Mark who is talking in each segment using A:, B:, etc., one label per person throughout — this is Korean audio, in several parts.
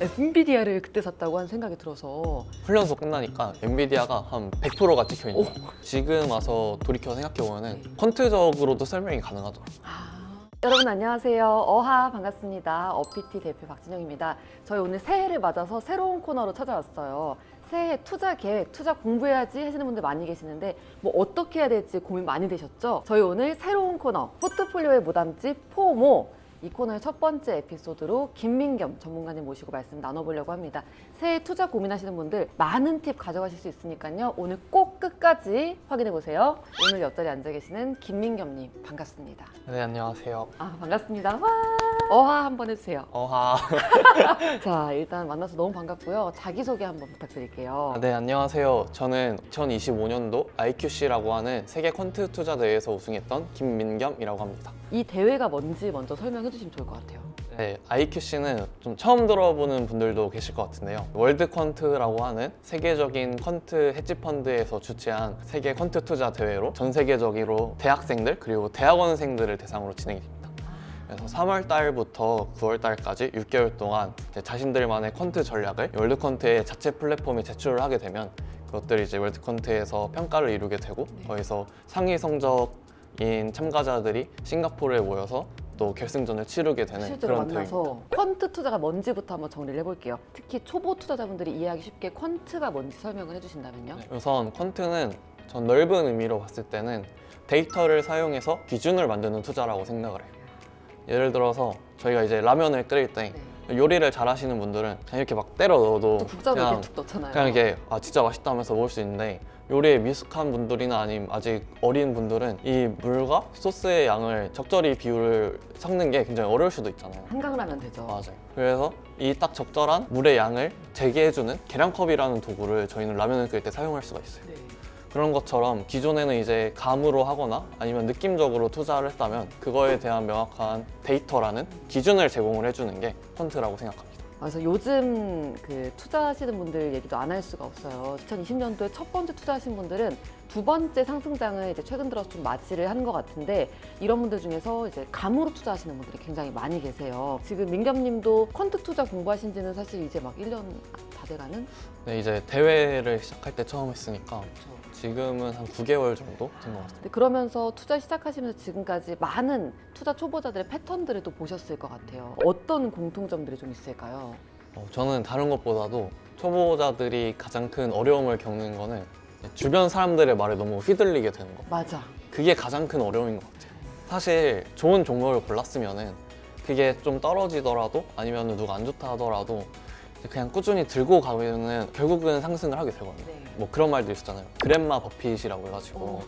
A: 엔비디아를 그때 샀다고 한 생각이 들어서
B: 훈련소 끝나니까 엔비디아가 한 100%가 찍혀 있는 거예요. 지금 와서 돌이켜 생각해 보면은
A: 네.
B: 퀀트적으로도 설명이 가능하더라고요.
A: 여러분 안녕하세요. 어하 반갑습니다. 어피티 대표 박진영입니다. 저희 오늘 새해를 맞아서 새로운 코너로 찾아왔어요. 새해 투자 계획, 투자 공부해야지 하시는 분들 많이 계시는데 뭐 어떻게 해야 될지 고민 많이 되셨죠? 저희 오늘 새로운 코너 포트폴리오의 무담집 포모 이 코너의 첫 번째 에피소드로 김민겸 전문가님 모시고 말씀 나눠보려고 합니다. 새해 투자 고민하시는 분들 많은 팁 가져가실 수 있으니까요. 오늘 꼭 끝까지 확인해 보세요. 오늘 옆자리에 앉아 계시는 김민겸님 반갑습니다.
B: 네, 안녕하세요.
A: 아 반갑습니다. 와 어하 한번 해주세요.
B: 어하.
A: 자 일단 만나서 너무 반갑고요. 자기 소개 한번 부탁드릴게요.
B: 네, 안녕하세요. 저는 2025년도 IQC라고 하는 세계 퀀트 투자 대회에서 우승했던 김민겸이라고 합니다.
A: 이 대회가 뭔지 먼저 설명해 주시면 좋을 것 같아요.
B: 네, IQC는 좀 처음 들어보는 분들도 계실 것 같은데요. 월드 퀀트라고 하는 세계적인 퀀트 헤지 펀드에서 주최한 세계 퀀트 투자 대회로 전 세계적으로 대학생들 그리고 대학원생들을 대상으로 진행이 됩니다. 그래서 3월 달부터 9월 달까지 6개월 동안 자신들만의 퀀트 전략을 월드 퀀트의 자체 플랫폼에 제출을 하게 되면 그것들이 이제 월드 퀀트에서 평가를 이루게 되고
A: 네.
B: 거기서 상위 성적인 참가자들이 싱가포르에 모여서 또 결승전을 치르게 되는
A: 실제로
B: 그런 대회입니다.
A: 만나서 퀀트 투자가 뭔지부터 한번 정리를 해볼게요. 특히 초보 투자자분들이 이해하기 쉽게 퀀트가 뭔지 설명을 해주신다면요.
B: 네, 우선 퀀트는 전 넓은 의미로 봤을 때는 데이터를 사용해서 기준을 만드는 투자라고 생각을 해요. 예를 들어서 저희가 이제 라면을 끓일 때
A: 네.
B: 요리를 잘 하시는 분들은 그냥 이렇게 막 때려 넣어도
A: 또 국자도
B: 그냥,
A: 이렇게 툭 넣잖아요.
B: 그냥 이게 아 진짜 맛있다 하면서 먹을 수 있는데 요리에 미숙한 분들이나 아니면 아직 어린 분들은 이 물과 소스의 양을 적절히 비율을 섞는 게 굉장히 어려울 수도 있잖아요.
A: 한강을 하면 되죠.
B: 맞아요. 그래서 이 딱 적절한 물의 양을 재게해주는 계량컵이라는 도구를 저희는 라면을 끓일 때 사용할 수가 있어요.
A: 네.
B: 그런 것처럼 기존에는 이제 감으로 하거나 아니면 느낌적으로 투자를 했다면 그거에 대한 명확한 데이터라는 기준을 제공을 해주는 게 펀트라고 생각합니다.
A: 그래서 요즘 그 투자하시는 분들 얘기도 안 할 수가 없어요. 2020년도에 첫 번째 투자하신 분들은 두 번째 상승장을 이제 최근 들어서 좀 맞이를 한 것 같은데 이런 분들 중에서 이제 감으로 투자하시는 분들이 굉장히 많이 계세요. 지금 민겸님도 퀀트 투자 공부하신 지는 사실 이제 막 1년 다 돼가는?
B: 네, 이제 대회를 시작할 때 처음 했으니까 지금은 한 9개월 정도 된 것.
A: 근데 그러면서 투자 시작하시면서 지금까지 많은 투자 초보자들의 패턴들을 또 보셨을 것 같아요. 어떤 공통점들이 좀 있을까요?
B: 어, 저는 다른 것보다도 초보자들이 가장 큰 어려움을 겪는 거는 주변 사람들의 말에 너무 휘둘리게 되는 거.
A: 맞아.
B: 그게 가장 큰 어려움인 것 같아요. 사실 좋은 종목을 골랐으면은 그게 좀 떨어지더라도 아니면 누가 안 좋다 하더라도 그냥 꾸준히 들고 가면은 결국은 상승을 하게 되거든요.
A: 네.
B: 뭐 그런 말도 있었잖아요. 그랜마 버핏이라고 해가지고
A: 어.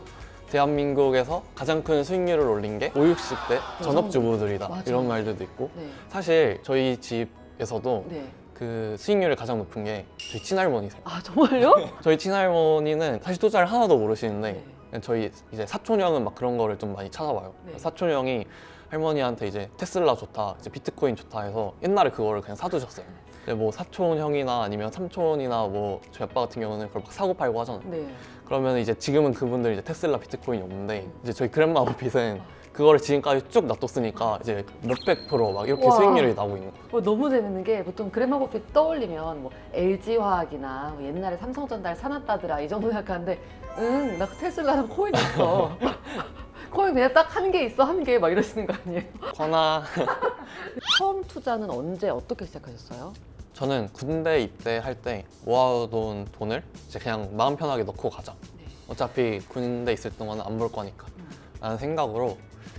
B: 대한민국에서 가장 큰 수익률을 올린 게 5, 60대 전업주부들이다
A: 맞아.
B: 이런 말들도 있고
A: 네.
B: 사실 저희 집에서도
A: 네.
B: 그 수익률이 가장 높은 게 저희 친할머니세요.
A: 아 정말요?
B: 저희 친할머니는 사실 투자를 하나도 모르시는데
A: 네.
B: 저희 이제 사촌 형은 막 그런 거를 좀 많이 찾아봐요.
A: 네.
B: 사촌 형이 할머니한테 이제 테슬라 좋다, 이제 비트코인 좋다 해서 옛날에 그거를 그냥 사두셨어요. 근데 뭐 사촌 형이나 아니면 삼촌이나 뭐 저희 아빠 같은 경우는 그걸 막 사고 팔고 하잖아요.
A: 네.
B: 그러면 이제 지금은 그분들 이제 테슬라 비트코인이 없는데 이제 저희 그랜마 오핏은 그거를 지금까지 쭉 놔뒀으니까 이제 몇백 프로 막 이렇게
A: 와.
B: 수익률이 나고 있는 거예요.
A: 어, 너무 재밌는 게 보통 그래마버핏 떠올리면 뭐 LG화학이나 뭐 옛날에 삼성전자를 사놨다더라 이 정도 생각하는데 응나 테슬라랑 코인 있어 코인 그냥 딱 한 개 있어 한 개 막 이러시는 거 아니에요?
B: 커나
A: 처음 투자는 언제 어떻게 시작하셨어요?
B: 저는 군대 입대할 때 모아둔 돈을 이제 그냥 마음 편하게 넣고 가자.
A: 네.
B: 어차피 군대 있을 동안은 안볼 거니까. 라는 생각으로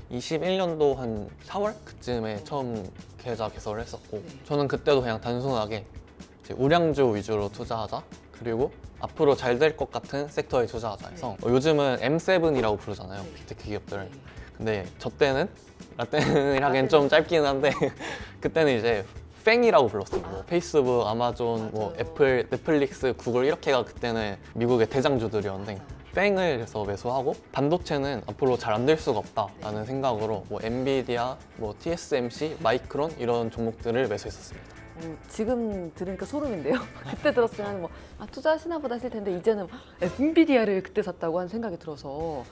B: 21년도 한 4월 그쯤에 처음 계좌 개설을 했었고
A: 네.
B: 저는 그때도 그냥 단순하게 이제 우량주 위주로 투자하자 그리고 앞으로 잘 될 것 같은 섹터에 투자하자 해서 어, 요즘은 M7이라고 부르잖아요
A: 네.
B: 빅테크 기업들을 근데 저 때는 라떼는이라기엔 좀 짧기는 한데 그때는 이제 팽이라고 불렀어요. 뭐 페이스북, 아마존, 뭐. 애플, 넷플릭스, 구글 이렇게가 그때는 미국의 대장주들이었는데 뺑을 그래서 매수하고 반도체는 앞으로 잘 안 될 수가 없다라는 생각으로 뭐 엔비디아, 뭐 TSMC, 마이크론 이런 종목들을 매수했었습니다.
A: 어, 지금 들으니까 소름인데요. 그때 들었으면 뭐 아, 투자하시나 보다 했을 텐데 이제는 엔비디아를 그때 샀다고 한 생각이 들어서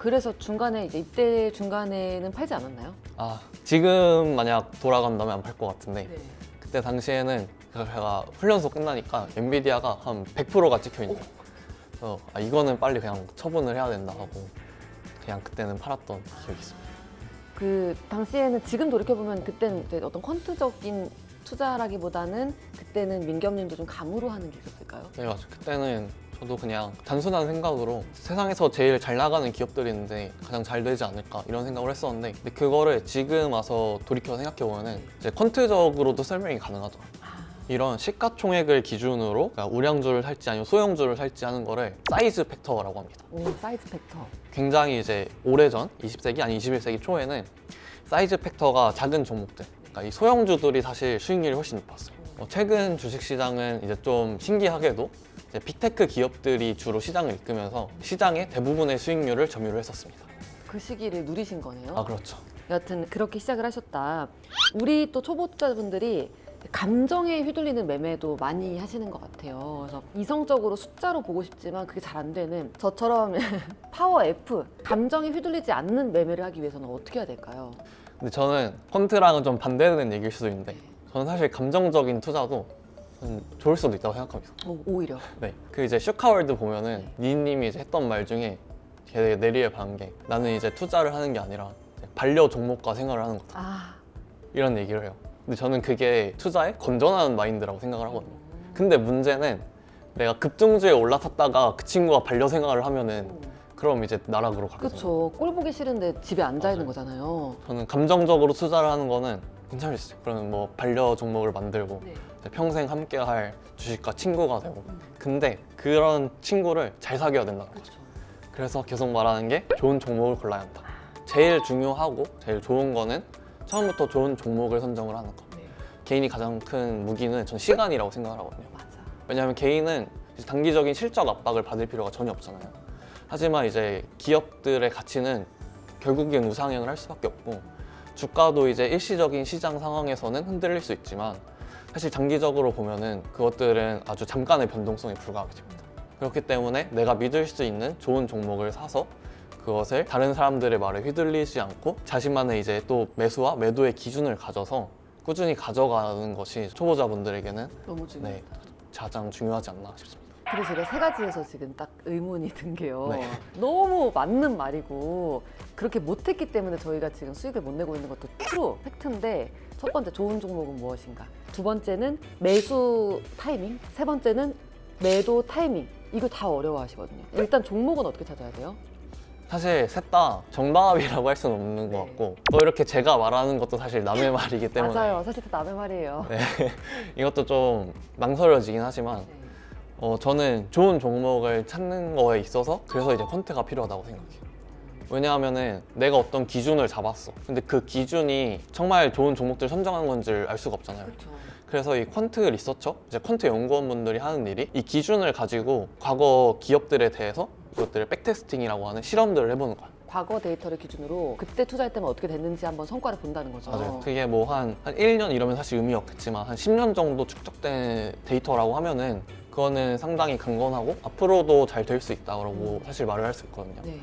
A: 그래서 중간에 이제 이때 중간에는 팔지 않았나요?
B: 아 지금 만약 돌아간다면 안 팔 것 같은데
A: 네.
B: 그때 당시에는 제가 훈련소 끝나니까 엔비디아가 한 100%가 찍혀 있는 거예요. 그래서 아, 이거는 빨리 그냥 처분을 해야 된다 하고 그냥 그때는 팔았던 기억이 있습니다.
A: 그 당시에는 지금 돌이켜 보면 그때는 이제 어떤 퀀트적인 투자라기보다는 그때는 민겸님도 좀 감으로 하는 게 있었을까요?
B: 네, 맞아요. 그때는 저도 그냥 단순한 생각으로 세상에서 제일 잘 나가는 기업들이 있는데 가장 잘 되지 않을까 이런 생각을 했었는데 근데 그거를 지금 와서 돌이켜 생각해 보면은 이제 퀀트적으로도 설명이 가능하더라고요. 이런 시가총액을 기준으로 그러니까 우량주를 살지 아니면 소형주를 살지 하는 거를 사이즈 팩터라고 합니다.
A: 오 사이즈 팩터.
B: 굉장히 이제 오래전 20세기 아니 21세기 초에는 사이즈 팩터가 작은 종목들 그러니까 이 소형주들이 사실 수익률이 훨씬 높았어요. 어, 최근 주식시장은 이제 좀 신기하게도 빅테크 기업들이 주로 시장을 이끌면서 시장의 대부분의 수익률을 점유를 했었습니다.
A: 그 시기를 누리신 거네요.
B: 아 그렇죠.
A: 여하튼 그렇게 시작을 하셨다. 우리 또 초보 투자자분들이 감정에 휘둘리는 매매도 많이 하시는 것 같아요. 그래서 이성적으로 숫자로 보고 싶지만 그게 잘 안 되는 저처럼 파워 F 감정에 휘둘리지 않는 매매를 하기 위해서는 어떻게 해야 될까요?
B: 근데 저는 펀트랑은 좀 반대되는 얘기일 수도 있는데 저는 사실 감정적인 투자도 좀 좋을 수도 있다고 생각합니다.
A: 오, 오히려
B: 네. 그 이제 슈카월드 보면은 니님이 이제 했던 말 중에 되게 내리에 반게 나는 이제 투자를 하는 게 아니라 이제 반려 종목과 생활을 하는 거다.
A: 아
B: 이런 얘기를 해요. 근데 저는 그게 투자에 건전한 마인드라고 생각을 하거든요. 근데 문제는 내가 급등주에 올라탔다가 그 친구가 반려 생활을 하면은 그럼 이제 나락으로 가거든요.
A: 그렇죠. 꼴 보기 싫은데 집에 앉아 있는
B: 맞아요.
A: 거잖아요.
B: 저는 감정적으로 투자를 하는 거는 괜찮을 수 있어요. 그러면 뭐 반려 종목을 만들고
A: 네.
B: 평생 함께 할 주식과 친구가 되고 근데 그런 친구를 잘 사귀어야 된다는 거죠. 그래서 계속 말하는 게 좋은 종목을 골라야 한다. 제일 중요하고 제일 좋은 거는 처음부터 좋은 종목을 선정을 하는 거.
A: 네.
B: 개인이 가장 큰 무기는 전 시간이라고 생각을 하거든요. 왜냐하면 개인은 단기적인 실적 압박을 받을 필요가 전혀 없잖아요. 하지만 이제 기업들의 가치는 결국엔 우상향을 할 수밖에 없고 주가도 이제 일시적인 시장 상황에서는 흔들릴 수 있지만 사실 장기적으로 보면은 그것들은 아주 잠깐의 변동성에 불과하게 됩니다. 그렇기 때문에 내가 믿을 수 있는 좋은 종목을 사서 그것을 다른 사람들의 말에 휘둘리지 않고 자신만의 이제 또 매수와 매도의 기준을 가져서 꾸준히 가져가는 것이 초보자분들에게는
A: 너무.
B: 네, 가장 중요하지 않나 싶습니다.
A: 그래서 제가 세 가지에서 지금 딱 의문이 든 게요.
B: 네.
A: 너무 맞는 말이고 그렇게 못했기 때문에 저희가 지금 수익을 못 내고 있는 것도 트루 팩트인데 첫 번째 좋은 종목은 무엇인가? 두 번째는 매수 타이밍, 세 번째는 매도 타이밍. 이거 다 어려워하시거든요. 일단 종목은 어떻게 찾아야 돼요?
B: 사실 셋 다 정답이라고 할 수는 없는 것
A: 네.
B: 같고 또 이렇게 제가 말하는 것도 사실 남의 말이기 때문에
A: 맞아요. 사실 다 남의 말이에요.
B: 네, 이것도 좀 망설여지긴 하지만
A: 네.
B: 어, 저는 좋은 종목을 찾는 거에 있어서 그래서 이제 콘테가 필요하다고 생각해요. 왜냐하면은 내가 어떤 기준을 잡았어. 근데 그 기준이 정말 좋은 종목들 선정한 건지 알 수가 없잖아요.
A: 그렇죠.
B: 그래서 이 퀀트 리서처, 이제 퀀트 연구원분들이 하는 일이 이 기준을 가지고 과거 기업들에 대해서 그것들을 백테스팅이라고 하는 실험들을 해보는 거야.
A: 과거 데이터를 기준으로 그때 투자할 때면 어떻게 됐는지 한번 성과를 본다는 거죠.
B: 맞아요. 그게 뭐 한 한 1년 이러면 사실 의미 없겠지만 한 10년 정도 축적된 데이터라고 하면은 그거는 상당히 강건하고 앞으로도 잘 될 수 있다고 사실 말을 할 수 있거든요.
A: 네.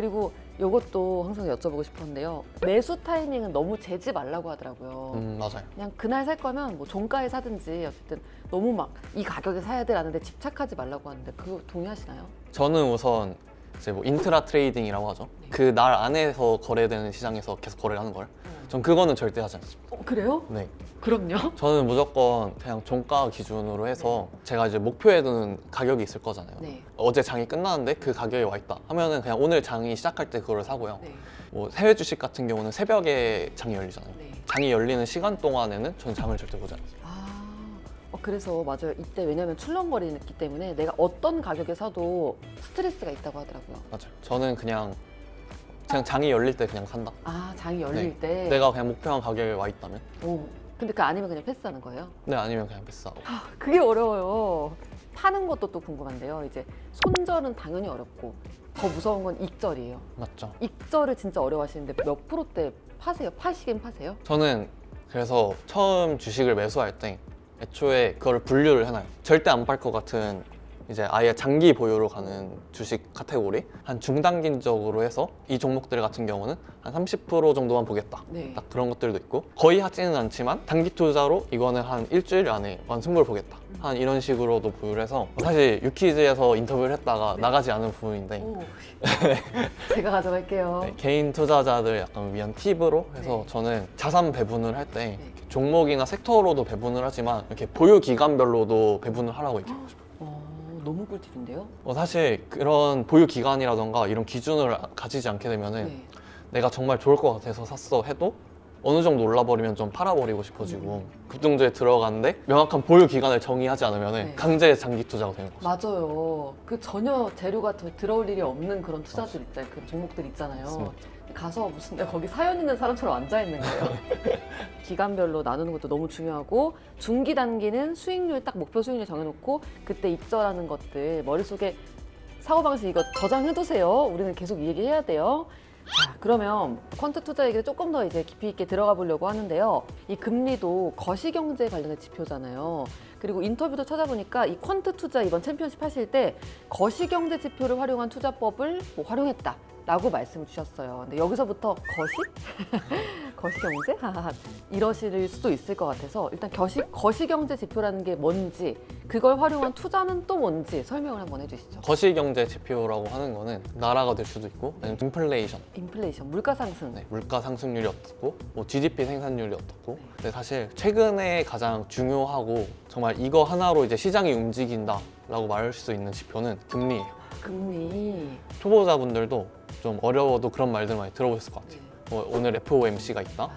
A: 그리고 이것도 항상 여쭤보고 싶었는데요. 매수 타이밍은 너무 재지 말라고 하더라고요.
B: 음, 맞아요.
A: 그냥 그날 살 거면 뭐 종가에 사든지 어쨌든 너무 막 이 가격에 사야 돼라는데 집착하지 말라고 하는데 그거 동의하시나요?
B: 저는 우선 이제 뭐 인트라 트레이딩이라고 하죠.
A: 네.
B: 그날 안에서 거래되는 시장에서 계속 거래를 하는 걸. 전 그거는 절대 하지 않습니다.
A: 어, 그래요?
B: 네.
A: 그럼요.
B: 저는 무조건 그냥 종가 기준으로 해서 제가 이제 목표에 두는 가격이 있을 거잖아요.
A: 네.
B: 어제 장이 끝났는데 그 가격에 와 있다 하면은 그냥 오늘 장이 시작할 때 그거를 사고요.
A: 네.
B: 뭐 해외 주식 같은 경우는 새벽에 장이 열리잖아요.
A: 네.
B: 장이 열리는 시간 동안에는 전 장을 절대 보지 않습니다.
A: 아, 어, 그래서 맞아요. 이때 왜냐면 출렁거리기 때문에 내가 어떤 가격에 사도 스트레스가 있다고 하더라고요.
B: 맞아요. 저는 그냥 그냥 장이 열릴 때 그냥 산다.
A: 아, 장이 열릴 때.
B: 네. 내가 그냥 목표한 가격에 와 있다면.
A: 오. 근데 그 아니면 그냥 패스하는 거예요?
B: 네 아니면 그냥 비싸고.
A: 그게 어려워요. 파는 것도 또 궁금한데요. 이제 손절은 당연히 어렵고 더 무서운 건 익절이에요.
B: 맞죠.
A: 익절을 진짜 어려워하시는데 몇 프로대 파세요? 파시긴 파세요?
B: 저는 그래서 처음 주식을 매수할 때 애초에 그거를 분류를 해놔요. 절대 안 팔 것 같은 이제 아예 장기 보유로 가는 주식 카테고리 한 중단기적으로 해서 이 종목들 같은 경우는 한 30% 정도만 보겠다.
A: 네.
B: 딱 그런 것들도 있고 거의 하지는 않지만 단기 투자로 이거는 한 일주일 안에 완승부를 보겠다. 한 이런 식으로도 보유를 해서 사실 유키즈에서 인터뷰를 했다가
A: 네.
B: 나가지 않은 부분인데
A: 오. 제가 가져갈게요.
B: 네, 개인 투자자들 약간 위한 팁으로 해서
A: 네.
B: 저는 자산 배분을 할때
A: 네.
B: 종목이나 섹터로도 배분을 하지만 이렇게 보유 기간별로도 배분을 하라고 얘기하고 싶어요.
A: 어, 너무 꿀팁인데요?
B: 어, 사실 그런 보유 기간이라던가 이런 기준을 가지지 않게 되면은
A: 네.
B: 내가 정말 좋을 것 같아서 샀어 해도 어느 정도 올라버리면 좀 팔아버리고 싶어지고 급등주에 들어가는데 명확한 보유 기간을 정의하지 않으면
A: 네.
B: 강제 장기 투자가 되는 거죠.
A: 맞아요. 그 전혀 재료가 더 들어올 일이 없는 그런 투자들 있잖아요. 그 종목들 있잖아요.
B: 맞습니다.
A: 가서 무슨 내가 거기 사연 있는 사람처럼 앉아 있는 거예요. 기간별로 나누는 것도 너무 중요하고 중기 단기는 수익률 딱 목표 수익률 정해놓고 그때 입절하는 것들 머릿속에 사고 방식 이거 저장해 두세요. 우리는 계속 이 얘기 해야 돼요. 자, 그러면 퀀트 투자 얘기를 조금 더 이제 깊이 있게 들어가 보려고 하는데요. 이 금리도 거시경제 관련된 지표잖아요. 그리고 인터뷰도 찾아보니까 이 퀀트 투자 이번 챔피언십 하실 때 거시경제 지표를 활용한 투자법을 뭐 활용했다. 라고 말씀을 주셨어요. 근데 여기서부터 거시? 거시경제? 이러실 수도 있을 것 같아서 일단 거시, 거시경제 지표라는 게 뭔지 그걸 활용한 투자는 또 뭔지 설명을 한번 해주시죠.
B: 거시경제 지표라고 하는 거는 나라가 될 수도 있고 아니면 인플레이션
A: 인플레이션, 물가 상승.
B: 네, 물가 상승률이 어떻고 뭐 GDP 생산률이 어떻고 근데 사실 최근에 가장 중요하고 정말 이거 하나로 이제 시장이 움직인다라고 말할 수 있는 지표는 금리예요.
A: 금리.
B: 초보자분들도 좀 어려워도 그런 말들 많이 들어보셨을 것 같아요.
A: 네.
B: 뭐 오늘 FOMC가 있다.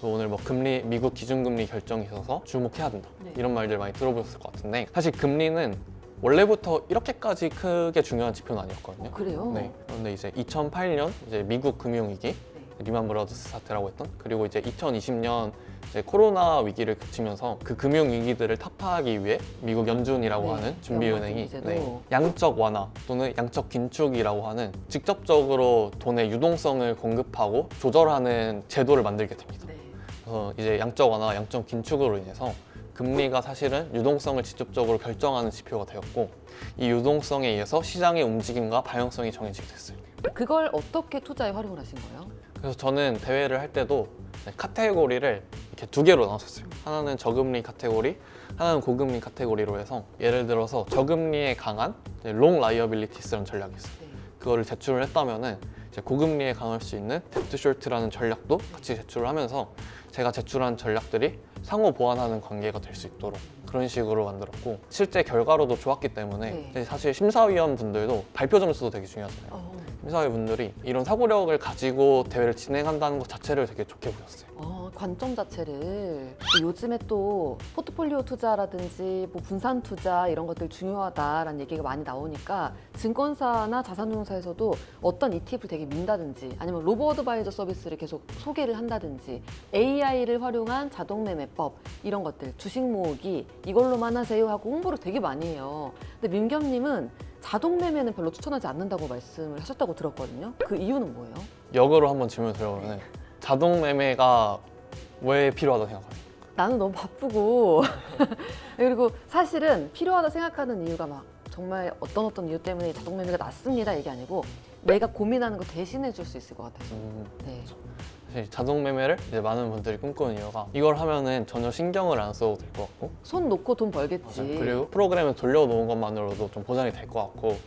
B: 또 오늘 뭐 금리 미국 기준금리 결정이 있어서 주목해야 된다.
A: 네.
B: 이런 말들 많이 들어보셨을 것 같은데 사실 금리는 원래부터 이렇게까지 크게 중요한 지표는 아니었거든요.
A: 그래요?
B: 네. 그런데 이제 2008년 이제 미국 금융위기
A: 네.
B: 리만 브라더스 사태라고 했던 그리고 이제 2020년 이제 코로나 위기를 그치면서 그 금융 위기들을 타파하기 위해 미국 연준이라고
A: 네,
B: 하는 준비은행이. 네, 양적 완화 또는 양적 긴축이라고 하는 직접적으로 돈의 유동성을 공급하고 조절하는 제도를 만들게 됩니다.
A: 네.
B: 그래서 이제 양적 완화, 양적 긴축으로 인해서 금리가 사실은 유동성을 직접적으로 결정하는 지표가 되었고 이 유동성에 의해서 시장의 움직임과 방향성이 정해지게 됐어요.
A: 그걸 어떻게 투자에 활용을 하신 거예요?
B: 그래서 저는 대회를 할 때도 네, 카테고리를 이렇게 두 개로 나눴었어요. 하나는 저금리 카테고리, 하나는 고금리 카테고리로 해서 예를 들어서 저금리에 강한 롱 라이어빌리티스라는 전략이 있어요.
A: 네.
B: 그거를 제출을 했다면은 이제 고금리에 강할 수 있는 뎁트 숄트라는 전략도 같이 제출을 하면서 제가 제출한 전략들이 상호 보완하는 관계가 될 수 있도록 그런 식으로 만들었고 실제 결과로도 좋았기 때문에
A: 네.
B: 사실 심사위원 분들도 발표 점수도 되게 중요하잖아요.
A: 어,
B: 심사위 분들이 이런 사고력을 가지고 대회를 진행한다는 것 자체를 되게 좋게 보셨어요.
A: 어, 관점 자체를 요즘에 또 포트폴리오 투자라든지 뭐 분산 투자 이런 것들 중요하다라는 얘기가 많이 나오니까 증권사나 자산운용사에서도 어떤 ETF를 되게 민다든지 아니면 로보 어드바이저 서비스를 계속 소개를 한다든지 AI를 활용한 자동 매매법 이런 것들 주식 모으기 이걸로만 하세요 하고 홍보를 되게 많이 해요. 근데 민겸님은 자동 매매는 별로 추천하지 않는다고 말씀을 하셨다고 들었거든요. 그 이유는 뭐예요?
B: 역으로 한번 질문 드려보면 자동 매매가 왜 필요하다고 생각하세요?
A: 나는 너무 바쁘고 그리고 사실은 필요하다 생각하는 이유가 막 정말 어떤 어떤 이유 때문에 자동 매매가 낫습니다 이게 아니고 내가 고민하는 거 대신해 줄 수 있을 것 같아서
B: 음,
A: 네.
B: 사실 자동 매매를 이제 많은 분들이 꿈꾸는 이유가 이걸 하면은 전혀 신경을 안 써도 될 것 같고
A: 손 놓고 돈 벌겠지
B: 그리고 프로그램을 돌려놓은 것만으로도 좀 보장이 될 것 같고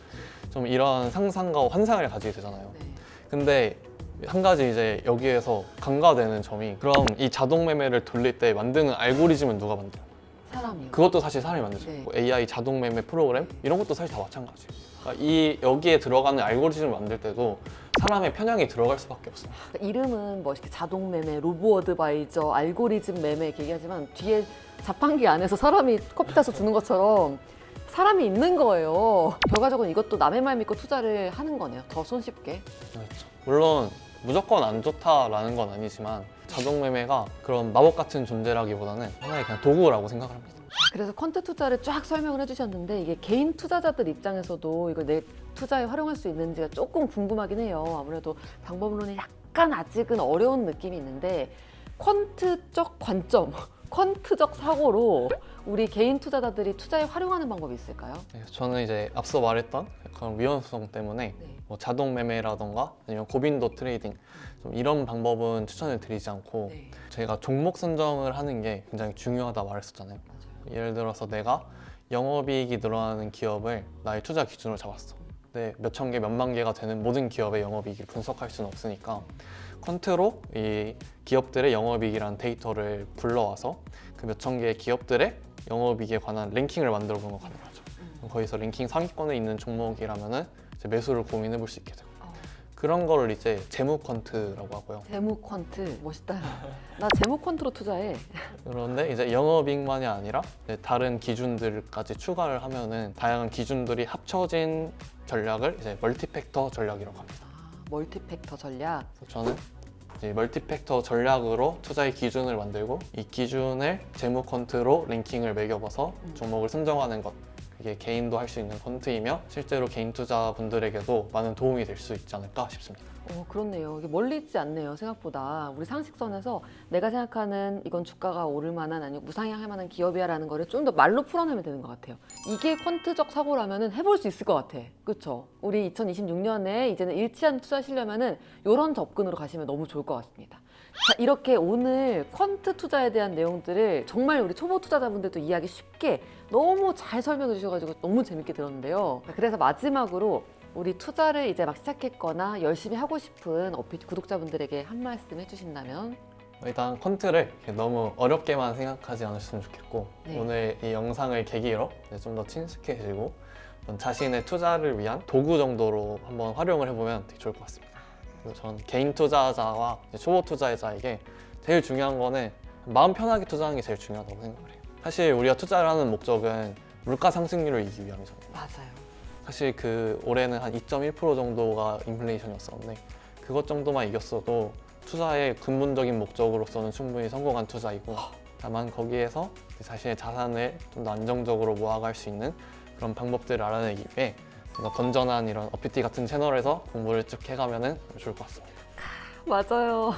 B: 좀 이런 상상과 환상을 가지게 되잖아요.
A: 네.
B: 근데 한 가지 이제 여기에서 간과되는 점이 그럼 이 자동 매매를 돌릴 때 만드는 알고리즘은 누가 만들어요?
A: 사람이요
B: 그것도 사실 사람이 만들죠.
A: 네.
B: 뭐 AI 자동 매매 프로그램 이런 것도 사실 다 마찬가지예요. 그러니까 이 여기에 들어가는 알고리즘을 만들 때도 사람의 편향이 들어갈 수밖에 없어요.
A: 그러니까 이름은 뭐 이렇게 자동 매매, 로보 어드바이저, 알고리즘 매매 이렇게 얘기하지만 뒤에 자판기 안에서 사람이 타서 주는 것처럼 사람이 있는 거예요. 결과적으로 이것도 남의 말 믿고 투자를 하는 거네요. 더 손쉽게.
B: 그렇죠. 물론 무조건 안 좋다라는 건 아니지만 자동 매매가 그런 마법 같은 존재라기보다는 하나의 그냥 도구라고 생각을 합니다.
A: 그래서 퀀트 투자를 쫙 설명을 해주셨는데 이게 개인 투자자들 입장에서도 이걸 내 투자에 활용할 수 있는지가 조금 궁금하긴 해요. 아무래도 방법론이 약간 아직은 어려운 느낌이 있는데 퀀트적 관점 퀀트적 사고로 우리 개인 투자자들이 투자에 활용하는 방법이 있을까요?
B: 네, 저는 이제 앞서 말했던 그런 위험성 때문에
A: 네.
B: 뭐 자동 매매라던가 아니면 고빈도 트레이딩 좀 이런 방법은 추천을 드리지 않고
A: 네.
B: 제가 종목 선정을 하는 게 굉장히 중요하다 말했었잖아요.
A: 맞아요.
B: 예를 들어서 내가 영업이익이 늘어나는 기업을 나의 투자 기준으로 잡았어. 근데 몇천 개, 몇만 개가 되는 모든 기업의 영업이익을 분석할 수는 없으니까 퀀트로 이 기업들의 영업이익이라는 데이터를 불러와서 그 몇천 개의 기업들의 영업이익에 관한 랭킹을 만들어 보는 거 가능하죠.
A: 음.
B: 거기서 랭킹 상위권에 있는 종목이라면은 이제 매수를 고민해 볼 수 있게 되고
A: 어,
B: 그런 거를 이제 재무 퀀트라고 하고요.
A: 재무 퀀트 멋있다. 나 재무 퀀트로 투자해.
B: 그런데 이제 영업이익만이 아니라 이제 다른 기준들까지 추가를 하면은 다양한 기준들이 합쳐진 전략을 이제 멀티팩터 전략이라고 합니다.
A: 아, 멀티팩터 전략.
B: 그래서 저는 이제 멀티팩터 전략으로 투자의 기준을 만들고 이 기준을 재무 퀀트로 랭킹을 매겨봐서
A: 음.
B: 종목을 선정하는 것. 이게 개인도 할 수 있는 퀀트이며 실제로 개인 투자분들에게도 많은 도움이 될 수 있지 않을까 싶습니다.
A: 어, 그렇네요. 이게 멀리 있지 않네요. 생각보다 우리 상식선에서 내가 생각하는 이건 주가가 오를 만한 아니면 무상향할 만한 기업이야라는 거를 좀 더 말로 풀어내면 되는 것 같아요. 이게 퀀트적 사고라면은 해볼 수 있을 것 같아. 그렇죠? 우리 2026년에 이제는 일치한 투자 하시려면은 이런 접근으로 가시면 너무 좋을 것 같습니다. 자, 이렇게 오늘 퀀트 투자에 대한 내용들을 정말 우리 초보 투자자분들도 이해하기 쉽게 너무 잘 설명해 주셔가지고 너무 재밌게 들었는데요. 그래서 마지막으로 우리 투자를 이제 막 시작했거나 열심히 하고 싶은 어필 구독자분들에게 한 말씀 해주신다면
B: 일단 퀀트를 너무 어렵게만 생각하지 않으셨으면 좋겠고
A: 네.
B: 오늘 이 영상을 계기로 좀 더 친숙해지고 좀 자신의 투자를 위한 도구 정도로 한번 활용을 해보면 되게 좋을 것 같습니다. 그래서 전 개인 투자자와 초보 투자자에게 제일 중요한 거는 마음 편하게 투자하는 게 제일 중요하다고 생각을 해요. 사실 우리가 투자를 하는 목적은 물가 상승률을 이기기 위함이잖아요.
A: 맞아요.
B: 사실 그 올해는 한 2.1% 정도가 인플레이션이었었는데 그것 정도만 이겼어도 투자의 근본적인 목적으로서는 충분히 성공한 투자이고 다만 거기에서 자신의 자산을 좀 더 안정적으로 모아갈 수 있는 그런 방법들을 알아내기 위해 좀 더 건전한 이런 어피티 같은 채널에서 공부를 쭉 해가면 좋을 것 같습니다.
A: 맞아요.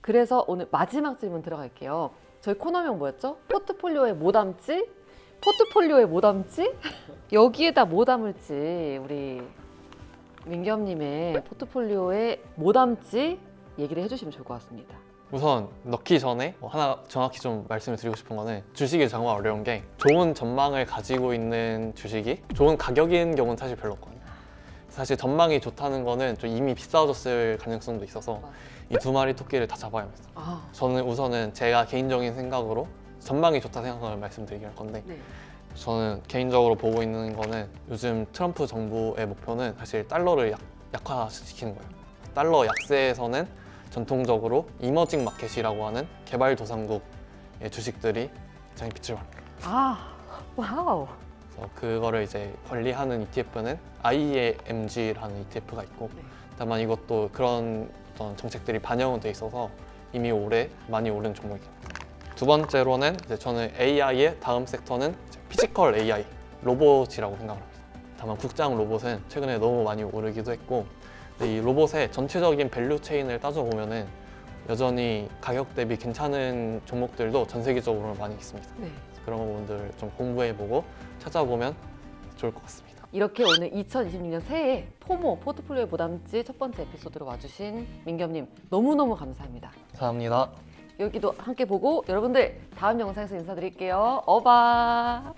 A: 그래서 오늘 마지막 질문 들어갈게요. 저희 코너명 뭐였죠? 포트폴리오에 뭐 담지? 포트폴리오에 뭐 담지? 여기에다 뭐 담을지 우리 민겸님의 포트폴리오에 뭐 담지 얘기를 해주시면 좋을 것 같습니다.
B: 우선 넣기 전에 뭐 하나 정확히 좀 말씀을 드리고 싶은 거는 주식이 정말 어려운 게 좋은 전망을 가지고 있는 주식이 좋은 가격인 경우는 사실 별로 없거든요. 사실 전망이 좋다는 거는 좀 이미 비싸졌을 가능성도 있어서 이 두 마리 토끼를 다 잡아야 합니다.
A: 아,
B: 저는 우선은 제가 개인적인 생각으로 전망이 좋다 생각을 말씀드리길 건데
A: 네.
B: 저는 개인적으로 보고 있는 거는 요즘 트럼프 정부의 목표는 사실 달러를 약, 약화시키는 거예요. 달러 약세에서는 전통적으로 이머징 마켓이라고 하는 개발도상국의 주식들이 굉장히 빛을 발합니다.
A: 아, 와우.
B: 그래서 그거를 이제 관리하는 ETF는 IAMG라는 ETF가 있고
A: 네.
B: 다만 이것도 그런 어떤 정책들이 반영은 돼 있어서 이미 올해 많이 오른 종목입니다. 두 번째로는 이제 저는 AI의 다음 섹터는 이제 피지컬 AI 로봇이라고 생각을 합니다. 다만 국장 로봇은 최근에 너무 많이 오르기도 했고 이 로봇의 전체적인 밸류 체인을 따져보면은 여전히 가격 대비 괜찮은 종목들도 전 세계적으로 많이 있습니다.
A: 네.
B: 그런 부분들을 좀 공부해보고 찾아보면 좋을 것 같습니다.
A: 이렇게 오늘 2026년 새해 포모 포트폴리오에 뭐 담지 첫 번째 에피소드로 와주신 민겸님 너무너무 감사합니다.
B: 감사합니다.
A: 여기도 함께 보고 여러분들 다음 영상에서 인사드릴게요. 어바.